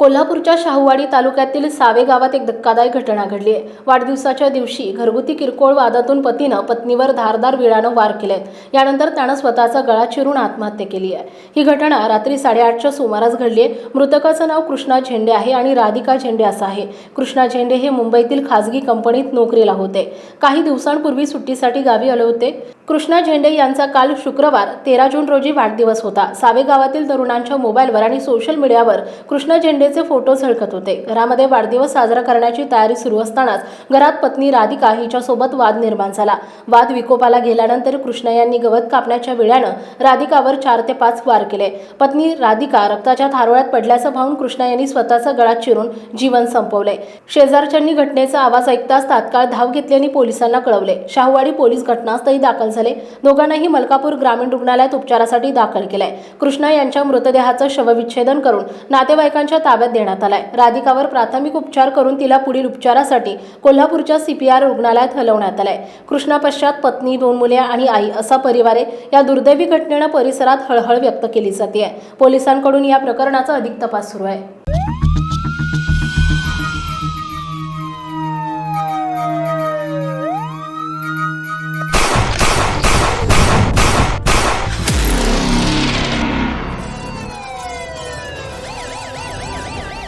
कोल्हापूरच्या शाहूवाडी तालुक्यातील सावे गावात एक धक्कादायक घटना घडली आहे. वाढदिवसाच्या दिवशी घरगुती किरकोळ वादातून पतीनं पत्नीवर धारदार विळानं वार केलेत. यानंतर त्यानं स्वतःचा गळा चिरून आत्महत्या केली आहे. ही घटना रात्री साडेआठच्या सुमारास घडली आहे. मृतकाचं नाव कृष्णा झेंडे आहे आणि राधिका झेंडे असं आहे. कृष्णा झेंडे हे मुंबईतील खासगी कंपनीत नोकरीला होते. काही दिवसांपूर्वी सुट्टीसाठी गावी आले होते. कृष्णा झेंडे यांचा काल शुक्रवार तेरा जून रोजी वाढदिवस होता. सावे गावातील तरुणांच्या मोबाईलवर आणि सोशल मीडियावर कृष्णा झेंडेचे फोटो झळकत होते. घरामध्ये वाढदिवस साजरा करण्याची तयारी सुरू असतानाच घरात पत्नी राधिका हिच्यासोबत वाद निर्माण झाला. वाद विकोपाला गेल्यानंतर कृष्णा यांनी गवत कापण्याच्या वेळानं राधिकावर चार ते पाच वार केले. पत्नी राधिका रक्ताच्या थारोळ्यात पडल्याचं पाहून कृष्णा यांनी स्वतःचा गळा चिरून जीवन संपवले. शेजारच्यांनी घटनेचा आवाज ऐकताच तात्काळ धाव घेतल्याने पोलिसांना कळवले. शाहूवाडी पोलीस घटनास्थळी दाखल झाले. दोघांनाही मलकापूर ग्रामीण रुग्णालयात उपचारासाठी दाखल केलंय. कृष्णा यांच्या मृतदेहाचं शवविच्छेदन करून नातेवाईकांच्या ताब्यात देण्यात आलाय. राधिकावर प्राथमिक उपचार करून तिला पुढील उपचारासाठी कोल्हापूरच्या सीपीआर रुग्णालयात हलवण्यात आलंय. कृष्णा पश्चात पत्नी दोन मुले आणि आई असा परिवार आहे. या दुर्दैवी घटनेनं परिसरात हळहळ व्यक्त केली जाते पोलिसांकडून या प्रकरणाचा अधिक तपास सुरू आहे.